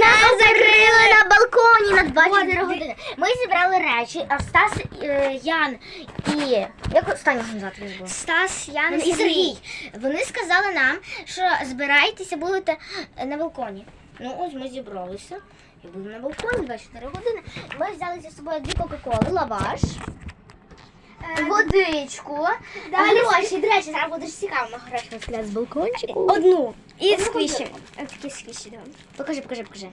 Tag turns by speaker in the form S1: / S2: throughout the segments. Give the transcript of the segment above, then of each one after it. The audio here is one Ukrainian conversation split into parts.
S1: нас закрили на балконі на 24
S2: От,
S1: години. Ми зібрали речі, а Стас, е, Ян і як останнього звати його?
S2: Стас, Ян
S1: і Сергій. Вони сказали нам, що збирайтеся, будете на балконі. Ну ось ми зібралися. І були на балконі 24 години. Ми взяли зі собою дві кока-коли, лаваш, водичку,
S2: далі
S1: гроші. До речі, зараз будеш цікаво на гроші з балкончику.
S2: Одну. І
S1: Одну
S2: сквіші.
S1: конфету.
S2: Такі сквіші, давай.
S1: Покажи, покажи, покажи.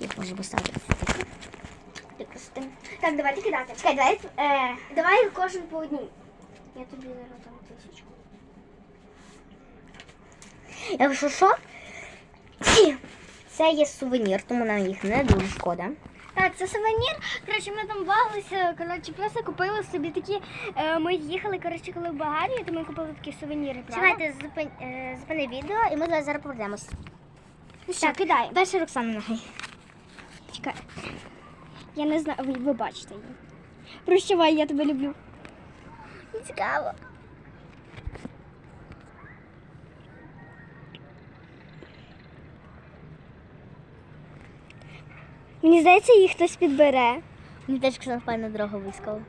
S1: Їх може поставити.
S2: Так, давайте кидати.
S1: Чекай, давай. Е,
S2: Давай кожен по одній. Я тобі зараз дам тисячку.
S1: якщо що, ці- це є сувенір, тому нам їх не дуже шкода.
S2: Так, це сувенір. Коротше, ми там бавилися. Коротше, просто купили собі такі. е, Ми їхали, коротше, коли в Болгарію, то ми купили такі сувеніри. правда?
S1: Чекайте, зупин, е, зупини відео і ми зараз зараз повернемось.
S2: Ну що, кидай.
S1: Перша Роксана нехай.
S2: Чекай. Я не знаю, ви, ви бачите її. Прощавай, я тебе люблю.
S1: Цікаво.
S2: Мені здається, її хтось підбере.
S1: Мені теж Оксана файна дорога вискала.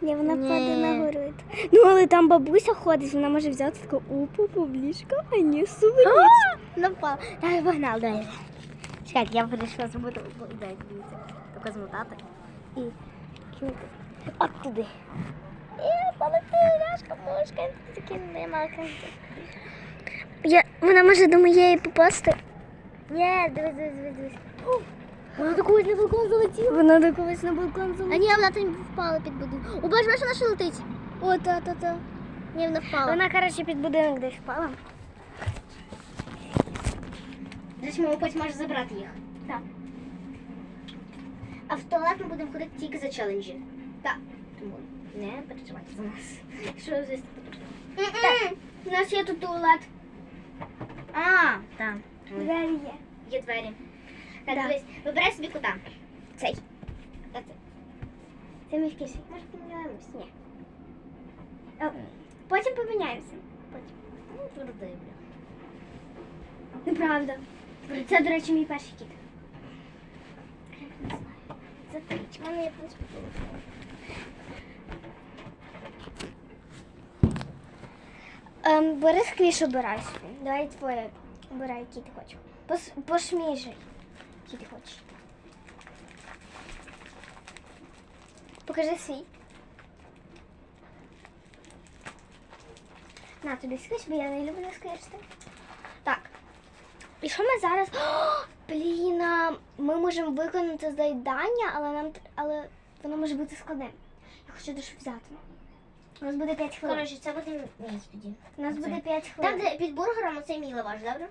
S2: Ні, вона
S1: Ні.
S2: падає на горит. Ну, але там бабуся ходить, вона може взяти таку упу, публічка, а не сувенір.
S1: Напав. Давай, погнали, давай. Чекай, я вирішила зробити ідею, дивіться. Таке змотати. І кинути. От туди. І полетіла ляшка, мушка. Такі нема
S2: Я, вона може до моєї попасти.
S1: Ні, дивись, дивись, дивись, дивись. Вона до когось на балкон залетіла.
S2: Вона до когось на балкон
S1: А
S2: залетіла.
S1: ні, вона там впала під будинок. О, бачиш, бачиш, вона ще летить.
S2: О, та, та, та.
S1: Ні, вона впала.
S2: Вона, коротше, під будинок десь впала.
S1: Десь мама потім може забрати їх.
S2: Так.
S1: А в туалет ми будемо ходити тільки за челенджі. Так. Тому не переживайте за нас. Що звісно
S2: Так, у нас є тут туалет.
S1: А, так.
S2: Двері є.
S1: Є двері. Так, дивись, вибирай собі кута. Цей. Та цей.
S2: Це мій кисень.
S1: Може поміняємось? Ні.
S2: О, Потім поміняємося.
S1: Потім. Ну, твердий, бля.
S2: Неправда. Це, до речі, мій перший кіт.
S1: Це тричка. Мене є принципі.
S2: Ем, бери сквіш, обирай собі. Давай твоє. Обирай, який ти хочеш. Пос, пошміжай, який ти хочеш. Покажи свій. На тобі сквіш, бо я не люблю сквішти. Так. І що ми зараз? О, блін, ми можемо виконати завдання, але нам але воно може бути складним. Я хочу дещо взяти. У нас буде 5 хвилин.
S1: Коротше, це буде мій тоді.
S2: У нас буде 5 хвилин.
S1: Там, де під бургером, оцей мій лаваш, добре?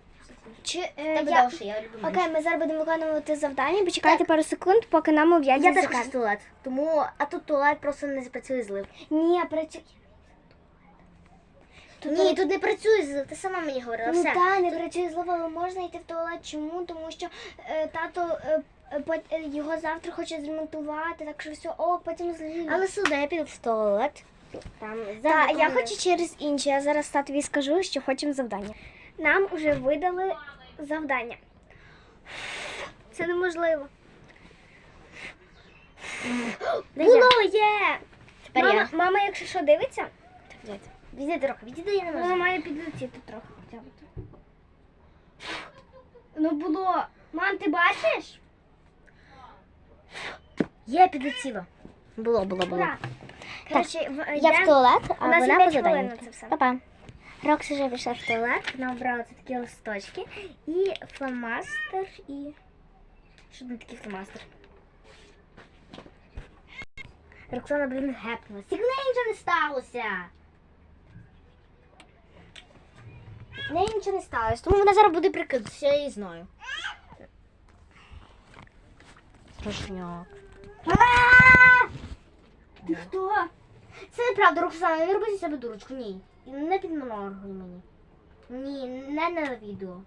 S2: Чи, е,
S1: Тебе
S2: я...
S1: довше, я люблю.
S2: Окей, ми зараз будемо виконувати завдання. Почекайте пару секунд, поки нам об'являть
S1: Я теж хочу туалет. Тому, а тут туалет просто не запрацює злив.
S2: Ні, працює.
S1: Ні, тут не працює злив, ти сама мені говорила.
S2: Ну
S1: Все.
S2: так, не працює злова, але можна йти в туалет. Чому? Тому що е, тато е, е, пот- е, його завтра хоче зремонтувати, так що все, о, потім злив.
S1: Але сюди я піду в туалет. Там
S2: Так, я хочу через інше. Я зараз татові скажу, що хочемо завдання. Нам вже видали завдання. Це неможливо. Було є!
S1: Тепер
S2: Мама,
S1: я.
S2: мама, якщо що дивиться,
S1: Відійди трохи, відійди, я не
S2: вона має підлетіти трохи хоча б. Ну було. Мам, ти бачиш?
S1: Є, підлетіло. Було, було, було.
S2: Ура. Коротше, в-
S1: Я в туалет, а
S2: У нас
S1: вона по
S2: 5 хвилин
S1: заданню.
S2: на це
S1: Рокси вже пішла в туалет, вона обрала такі листочки і фломастер і. Що там такий фломастер? Роксана, блін, гепнулась. Тільки в неї нічого не сталося. В неї нічого не сталося, тому вона зараз буде прикидатися, я її знаю. Страшняк.
S2: Ти хто?
S1: Це неправда, Роксана, не роби зі себе дурочку, ні. І не підмоноргуй мені. Ні, не на відео.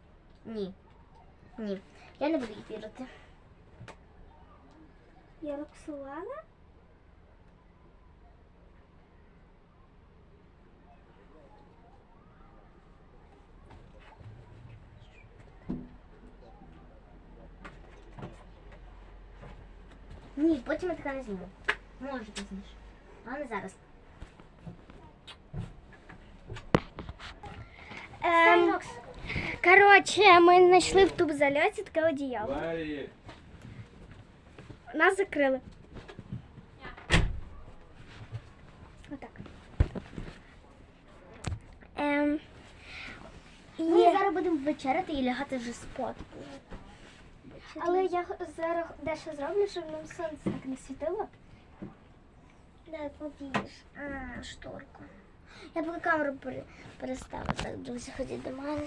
S1: Ні. Ні. Я не буду їй вірити.
S2: Я Роксолана?
S1: Ні, потім я така не зніму. Може пізніше. Але не зараз.
S2: Ем, коротше, ми знайшли в тубзальоті таке одіяло.
S3: Варі,
S2: Нас закрили. Отак. Ем,
S1: Ми
S2: і...
S1: зараз будемо вечеряти і лягати вже спати.
S2: Але я зараз дещо зроблю, щоб нам сонце так не світило.
S1: Да, побіж. А, шторку. Я поки камеру пере- переставила. Так, друзі, ходіть до мене.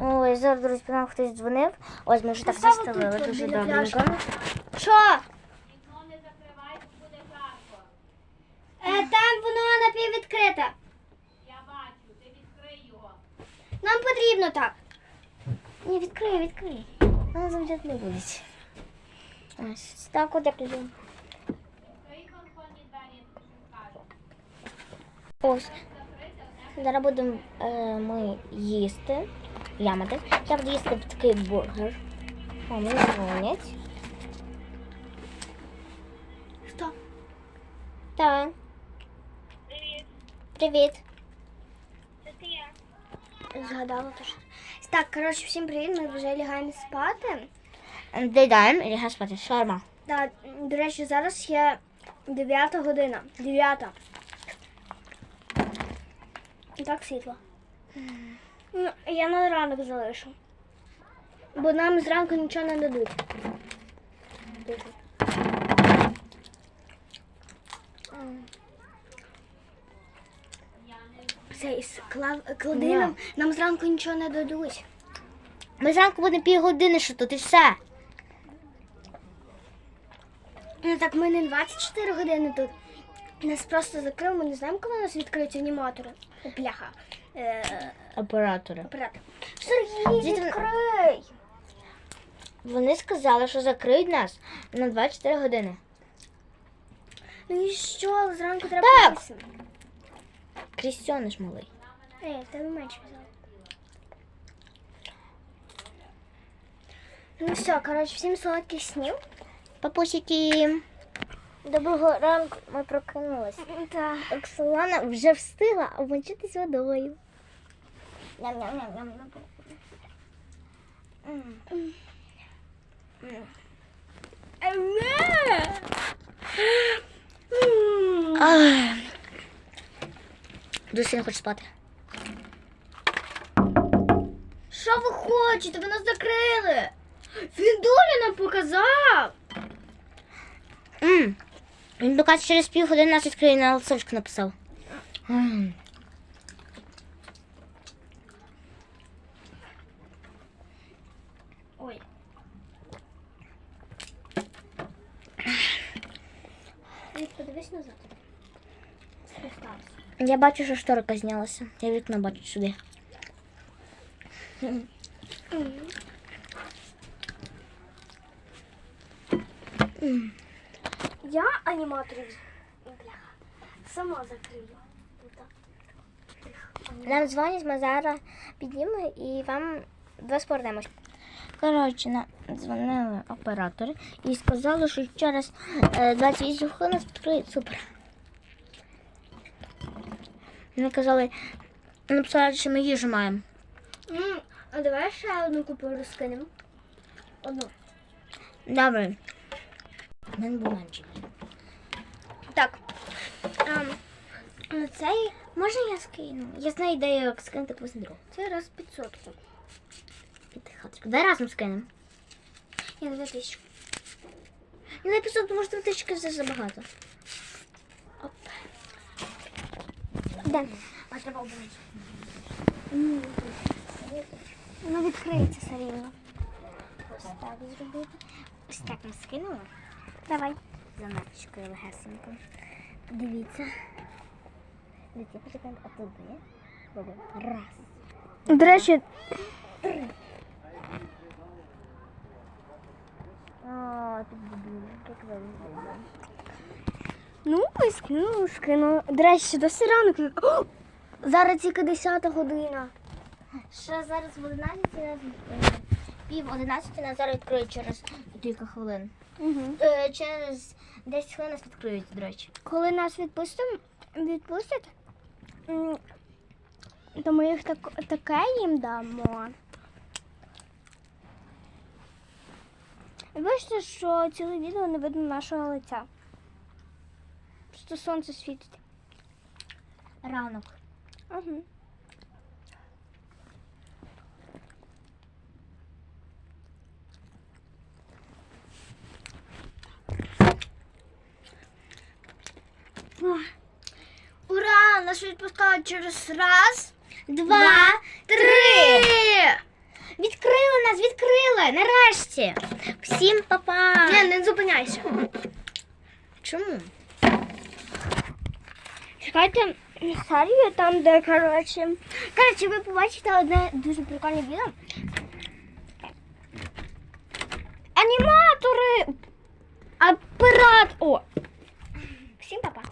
S1: Ой, зараз, друзі, нам хтось дзвонив. Ось ми вже так заставили, дуже добренько.
S2: Що? Е, там воно напіввідкрите.
S4: Я бачу, ти відкрий його.
S2: Нам потрібно так.
S1: Ні, відкрий, відкрий. Вона завжди не буде. Ось, так от
S4: я тобі.
S1: Ось. Зараз будемо е, ми їсти. Ямати. Я буду їсти такий бургер. О, мені дзвонять.
S2: Хто?
S1: Так.
S4: Привіт, це ти я.
S2: Згадала теж. Так, коротше, всім привіт, ми вже лягаємо спати.
S1: Доїдаємо і лягаємо спати. Шарма.
S2: Так, до речі, зараз є 9 година. 9. І так світло. Ну, я на ранок залишу. Бо нам зранку нічого не дадуть. Це кла- клади нам, нам зранку нічого не дадуть.
S1: Ми зранку будемо півгодини, що тут і все.
S2: Ну так ми не 24 години тут. Нас просто закрили, ми не знаємо, коли нас відкриють аніматори. Бляха. Е,
S1: Оператори.
S2: апарат. Сергій, відкрий!
S1: Вони сказали, що закриють нас на 24 години.
S2: Ну і що, зранку треба
S1: Так. Крістьониш малий.
S2: Ей, в тебе менше взяла. Ну все, коротше, всім солодких снів.
S1: Папусики. Доброго ранку, ми прокинулися.
S2: Так.
S1: Оксана вже встигла обмочитись водою. Ням-ням-ням-ням. М. Дуже сильно хочу спати.
S2: Що ви хочете? Ви нас закрили. Він долю нам показав.
S1: Він поки через півгодини нас відкриє на листочку написав.
S2: Ой. Подивись назад. Сталося?
S1: Я бачу, що шторка знялася. Я вікно бачу сюди.
S2: Я аніматорів сама закрила.
S1: Нам дзвонять, ми зараз підіймемо і вам розповідаємо. Коротше, нам дзвонили оператори і сказали, що через е, 28 хвилин нас відкриють. Супер. Вони казали, написали, що ми їжу маємо.
S2: М, А давай ще одну купюру скинемо. Одну.
S1: Добре. У мене.
S2: Так. Ем, ну, цей
S1: Можна я скину? Я знаю ідею, як скинути посудру.
S2: це раз 500.
S1: Піти хаточку. Давай разом скинемо.
S2: Я на тисячу.
S1: Ну, на 500, тому що 2 тисячі це забагато. Де? Треба обрати.
S2: Воно відкриється все рівно.
S1: Ось так зробити. Ось так ми скинули.
S2: Давай.
S1: Заначкою легесенько. Дивіться. Дивіться, хочу а тут є. Робимо. Раз.
S2: До речі,
S1: О, тут дебіли. Як ви
S2: Ну, скину, скину. До речі, досі ранок. О, зараз тільки 10 година.
S1: Ще зараз в 11 нас пів 11 нас зараз відкриють через кілька хвилин.
S2: Угу.
S1: Е, через 10 хвилин нас відкриють, до речі.
S2: Коли нас відпустим, відпустять, м, то ми їх так, таке їм дамо. Вибачте, що ціле відео не видно нашого лиця. Просто сонце світить.
S1: Ранок.
S2: Угу. Ура! Нас відпускають через раз, два, три!
S1: Відкрили нас, відкрили! Нарешті! Всім па-па!
S2: Ні, не зупиняйся.
S1: Чому?
S2: Шукайте серію там, де коротше. Коротше, ви побачите одне дуже прикольне відео. Аніматори! Апарат! О! Всім па-па!